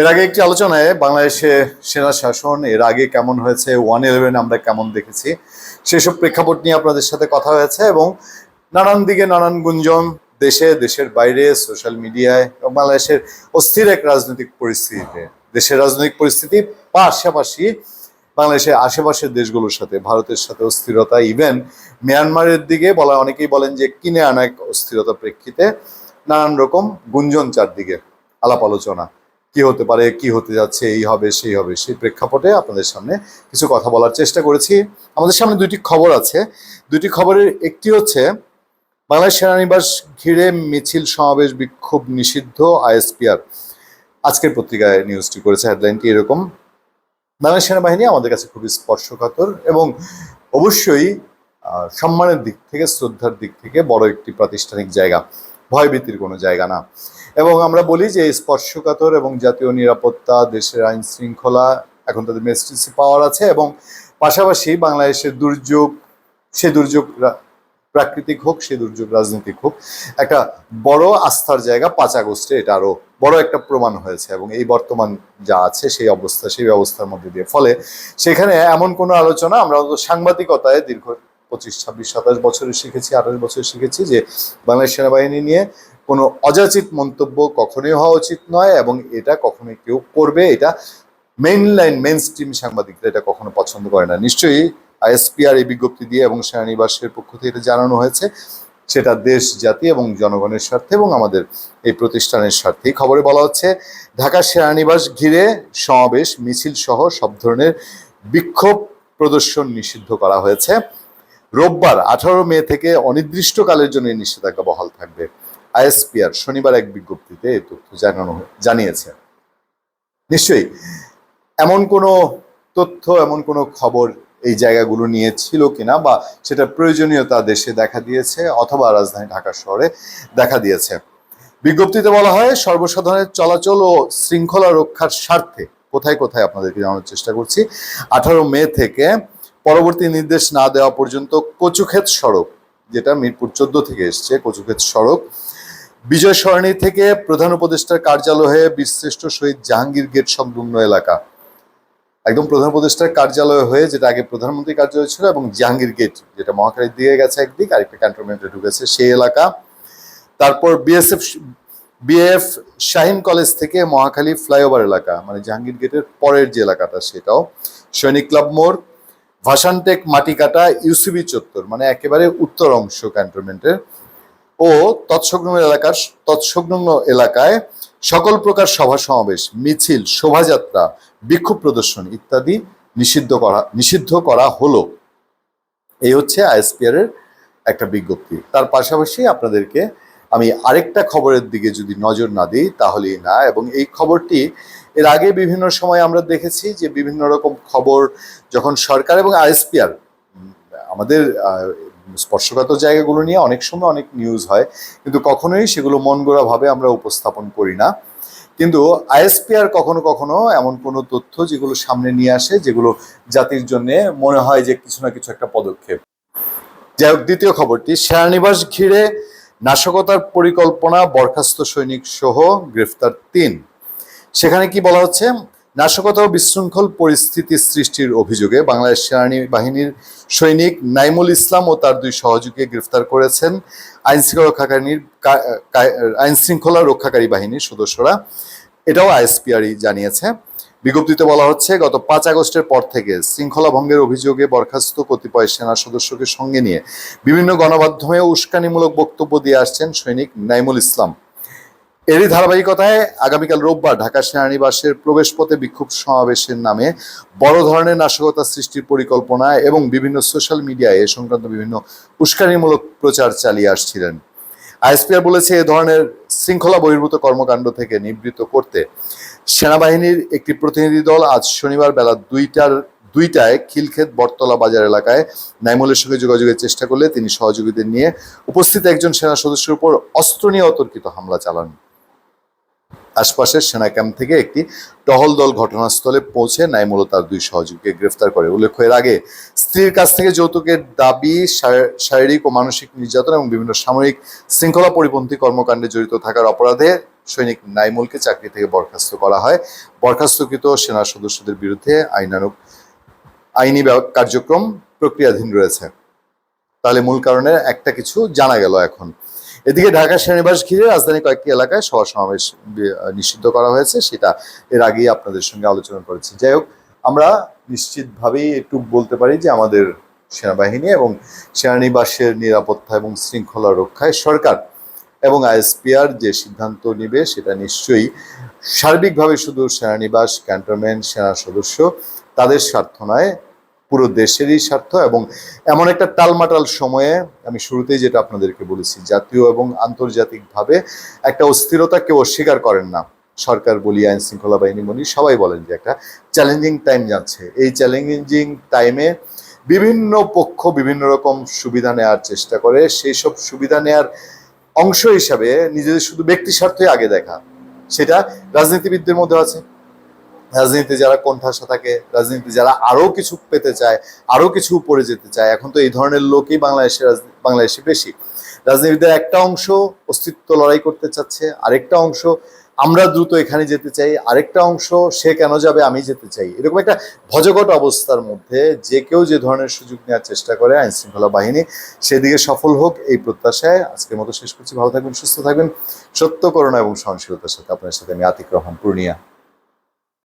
এর আগে একটি আলোচনায় বাংলাদেশে সেনা শাসন, এর আগে কেমন হয়েছে ওয়ান ইলেভেন আমরা কেমন দেখেছি, সেসব প্রেক্ষাপট নিয়ে আপনাদের সাথে কথা হয়েছে এবং নানান দিকে নানান গুঞ্জন দেশে, দেশের বাইরে সোশ্যাল মিডিয়ায় এবং বাংলাদেশের অস্থির এক রাজনৈতিক পরিস্থিতিতে। দেশের রাজনৈতিক পরিস্থিতি পাশাপাশি বাংলাদেশের আশেপাশের দেশগুলোর সাথে, ভারতের সাথে অস্থিরতা ইভেন মিয়ানমারের দিকে বলা, অনেকেই বলেন যে কিনে আনা এক অস্থিরতা প্রেক্ষিতে নানান রকম গুঞ্জন চারদিকে আলাপ আলোচনা। কি হতে পারে, কি হতে যাচ্ছে, এই হবে, সেই হবে, সেই প্রেক্ষাপটে আপনাদের সামনে কিছু কথা বলার চেষ্টা করেছি। আমাদের সামনে দুটি খবর আছে। দুটি খবরের একটি হচ্ছে, বাংলাদেশ সেনানিবাস ঘিরে মিছিল সমাবেশ বিক্ষোভ নিষিদ্ধ আইএসপিআর। আজকের পত্রিকায় নিউজটি করেছে হেডলাইনটি এরকম। বাংলাদেশ সেনাবাহিনী আমাদের কাছে খুবই স্পর্শকাতর এবং অবশ্যই সম্মানের দিক থেকে, শ্রদ্ধার দিক থেকে বড় একটি প্রাতিষ্ঠানিক জায়গা। ভয়ভীতির কোনো জায়গা না। এবং আমরা বলি যে স্পর্শকাতর এবং জাতীয় নিরাপত্তা, দেশের আইন শৃঙ্খলা, এখন তাদের মেস্টিসি পাওয়ার আছে এবং পাশাপাশি বাংলাদেশের দুর্যোগ, সে দুর্যোগ প্রাকৃতিক হোক, সে দুর্যোগ রাজনৈতিক হোক, একটা বড় আস্থার জায়গা পাঁচ আগস্টে এটা আরও বড় একটা প্রমাণ হয়েছে এবং এই বর্তমান যা আছে সেই অবস্থা, সেই ব্যবস্থার মধ্যে দিয়ে। ফলে সেখানে এমন কোনো আলোচনা আমরা সাংবাদিকতায় দীর্ঘ পঁচিশ, ছাব্বিশ, সাতাশ বছরে শিখেছি, আঠাশ বছরে শিখেছি যে বাংলাদেশ সেনাবাহিনী নিয়ে কোনো অযাচিত মন্তব্য কখনোই হওয়া উচিত নয় এবং এটা কখনোই কেউ করবে। এটা মেইন লাইন মেন স্ট্রিম সাংবাদিকরা এটা কখনো পছন্দ করে না। নিশ্চয়ই আইএসপিআর এই বিজ্ঞপ্তি দিয়ে এবং সেনানিবাসের পক্ষ থেকে এটা জানানো হয়েছে। সেটা দেশ, জাতি এবং জনগণের স্বার্থে এবং আমাদের এই প্রতিষ্ঠানের স্বার্থে খবরে বলা হচ্ছে। ঢাকা সেনানিবাস ঘিরে সমাবেশ, মিছিল সহ সব ধরনের বিক্ষোভ প্রদর্শন নিষিদ্ধ করা হয়েছে। রোববার আঠারো মে থেকে অনির্দিষ্টকালের জন্য নিষেধাজ্ঞা বহাল থাকবে। আইএসপিআর শনিবার এক বিজ্ঞপ্তিতে এই তথ্য জানানো জানিয়েছে। নিশ্চয়ই, এমন কোনো তথ্য, এমন কোনো খবর এই জায়গাগুলো নিয়ে ছিল কিনা বা সেটা প্রয়োজনীয়তা দেশে দেখা দিয়েছে অথবা রাজধানী ঢাকা শহরে দেখা দিয়েছে। বিজ্ঞপ্তিতে বলা হয়, সর্বসাধারণের চলাচল ও শৃঙ্খলা রক্ষার স্বার্থে, কোথায় কোথায় আপনাদেরকে জানানোর চেষ্টা করছি, আঠারো মে থেকে পরবর্তী নির্দেশ না দেওয়া পর্যন্ত কচুক্ষেত সড়ক, যেটা মিরপুর চোদ্দ থেকে এসছে, কচুক্ষেত সড়ক বিজয় সরণি থেকে প্রধান উপদেষ্টার কার্যালয়ে বীরশ্রেষ্ঠ শহীদ জাহাঙ্গীর গেট সংলগ্ন এলাকা। একদম প্রধান উপদেষ্টার কার্যালয় হয়ে যেটা আগে প্রধানমন্ত্রী কার্যালয় ছিল এবং জাহাঙ্গীর গেট, যেটা মহাখালীর দিকে গেছে একদিক, আরেকটা ক্যান্টনমেন্টে ঢুকেছে সেই এলাকা। তারপর বিএসএফ, বিএফ শাহিন কলেজ থেকে মহাখালী ফ্লাইওভার এলাকা মানে জাহাঙ্গীর গেটের পরের যে এলাকাটা সেটাও। সৈনিক ক্লাব মোড়, ভাসানটেক মাটিকাটা, ইউসিবি চত্বর মানে একেবারে উত্তর অংশ ক্যান্টনমেন্টের। ও তৎসংলগ্ন এলাকার তৎসংলগ্ন এলাকায় সকল প্রকার সভা সমাবেশ, মিছিল, শোভাযাত্রা, বিক্ষোভ প্রদর্শন ইত্যাদি নিষিদ্ধ করা নিষিদ্ধ করা হলো। এই হচ্ছে আইএসপিআর এর একটা বিজ্ঞপ্তি। তার পাশাপাশি আপনাদেরকে আমি আরেকটা খবরের দিকে যদি নজর না দিই, তাহলেই না। এবং এই খবরটি এর আগে বিভিন্ন সময় আমরা দেখেছি যে বিভিন্ন রকম খবর যখন সরকার এবং আইএসপিআর আমাদের স্পর্শকাতর জায়গাগুলো নিয়ে অনেক সময় অনেক নিউজ হয়, কিন্তু কখনোই সেগুলো মন ভাবে আমরা উপস্থাপন করি না। কিন্তু আইএসপিআর কখনো কখনো এমন কোনো তথ্য যেগুলো সামনে নিয়ে আসে, যেগুলো জাতির জন্য মনে হয় যে কিছু না কিছু একটা পদক্ষেপ। যাই হোক, দ্বিতীয় খবরটি সেনানিবাস ঘিরে নাশকতার পরিকল্পনা বরখাস্ত সৈনিক সহ গ্রেফতার তিন। সেখানে কি বলা হচ্ছে? নাশকতা ও বিশৃঙ্খল পরিস্থিতি সৃষ্টির অভিযোগে বাংলাদেশ সেনাবাহিনীর সৈনিক নাইমুল ইসলাম ও তার দুই সহযোগীকে গ্রেফতার করেছেন আইন শৃঙ্খলা রক্ষাকারীর আইন শৃঙ্খলা রক্ষাকারী বাহিনীর সদস্যরা। এটাও আইএসপিআরই জানিয়েছে। বিজ্ঞপ্তিতে বলা হচ্ছে, গত পাঁচ আগস্টের পর থেকে শৃঙ্খলা ভঙ্গের অভিযোগে বরখাস্ত কতিপয় সেনা সদস্যকে সঙ্গে নিয়ে বিভিন্ন গণমাধ্যমে উস্কানিমূলক বক্তব্য দিয়ে আসছেন সৈনিক নাইমুল ইসলাম। এরই ধারাবাহিকতায় আগামীকাল রোববার ঢাকা সেনানিবাসের প্রবেশপথে বিক্ষোভ সমাবেশের নামে বড় ধরনের নাশকতা সৃষ্টির পরিকল্পনা এবং বিভিন্ন সোশ্যাল মিডিয়ায় এ সংক্রান্ত বিভিন্ন উস্কানিমূলক প্রচার চালিয়ে আসছিলেন। আইএসপিআর বলেছে, এ ধরনের শৃঙ্খলা বহির্ভূত কর্মকাণ্ড থেকে নিবৃত্ত করতে সেনাবাহিনীর একটি প্রতিনিধি দল আজ শনিবার বেলা দুইটার, দুইটায় খিলক্ষেত বটতলা বাজার এলাকায় নাইমুলের সঙ্গে যোগাযোগের চেষ্টা করলে তিনি সহযোগীদের নিয়ে উপস্থিত একজন সেনা সদস্যের উপর অস্ত্র নিয়ে অতর্কিত হামলা চালান। আশপাশের সেনা ক্যাম্প থেকে একটি টহল দল ঘটনাস্থলে পৌঁছে নাইমুল তার দুই সহযোগীকে গ্রেফতার করে। উল্লেখ্য, এর আগে স্ত্রীর কাছ থেকে যৌতুকের দাবি, শারী- শারীরিক ও মানসিক নির্যাতন এবং বিভিন্ন সামরিক শৃঙ্খলা পরিপন্থী কর্মকাণ্ডে জড়িত থাকার অপরাধে সৈনিক নাইমুলকে চাকরি থেকে বরখাস্ত করা হয়। বরখাস্তকৃত সেনা সদস্যদের বিরুদ্ধে আইনানুগ আইনি কার্যক্রম প্রক্রিয়াধীন রয়েছে। তাহলে মূল কারণে একটা কিছু জানা গেল এখন। এদিকে ঢাকা সেনানিবাস ঘিরে রাজধানী কয়েকটি এলাকায় সভা সমাবেশ নিষিদ্ধ করা হয়েছে। সেটা এর আগেই আপনাদের সঙ্গে আলোচনা করেছি। যাই হোক, আমরা নিশ্চিতভাবেই একটু বলতে পারি যে আমাদের সেনাবাহিনী এবং সেনানিবাসের নিরাপত্তা এবং শৃঙ্খলা রক্ষায় সরকার এবং আইএসপিআর যে সিদ্ধান্ত নেবে সেটা নিশ্চয়ই সার্বিকভাবে শুধু সেনানিবাস, ক্যান্টনমেন্ট, সেনা সদস্য তাদের স্বার্থ নয় পুরো দেশেরই স্বার্থ এবং এমন একটা টালমাটাল সময়ে আমি শুরুতেই যেটা আপনাদেরকে বলেছি, জাতীয় এবং আন্তর্জাতিকভাবে একটা অস্থিরতা কেউ অস্বীকার করেন না। সরকার, বলি, আইন শৃঙ্খলা বাহিনী বলি সবাই বলেন যে একটা চ্যালেঞ্জিং টাইম যাচ্ছে। এই চ্যালেঞ্জিং টাইমে বিভিন্ন পক্ষ বিভিন্ন রকম সুবিধা নেওয়ার চেষ্টা করে। সেই সব সুবিধা নেওয়ার অংশ হিসাবে নিজেদের শুধু ব্যক্তি স্বার্থই আগে দেখা। সেটা রাজনীতিবিদদের মধ্যে আছে রাজনীতিতে যারা কোণঠাসা থাকে, রাজনীতিতে যারা আরও কিছু পেতে চায়, আরও কিছু উপরে যেতে চায়, এখন তো এই ধরনের লোকই বাংলাদেশে বাংলাদেশে বেশি। রাজনীতিদের একটা অংশ অস্তিত্ব লড়াই করতে চাচ্ছে, আরেকটা অংশ আমরা দ্রুত এখানে যেতে চাই, আরেকটা অংশ সে কেন যাবে আমি যেতে চাই। এরকম একটা ভজঘট অবস্থার মধ্যে যে কেউ যে ধরনের সুযোগ নেওয়ার চেষ্টা করে আইন শৃঙ্খলা বাহিনী, সেদিকে সফল হোক এই প্রত্যাশায় আজকের মতো শেষ করছি। ভালো থাকবেন, সুস্থ থাকবেন। সত্য করোনা এবং সহনশীলতার সাথে আপনার সাথে আমি আতিক রহমান, পূর্ণিয়া।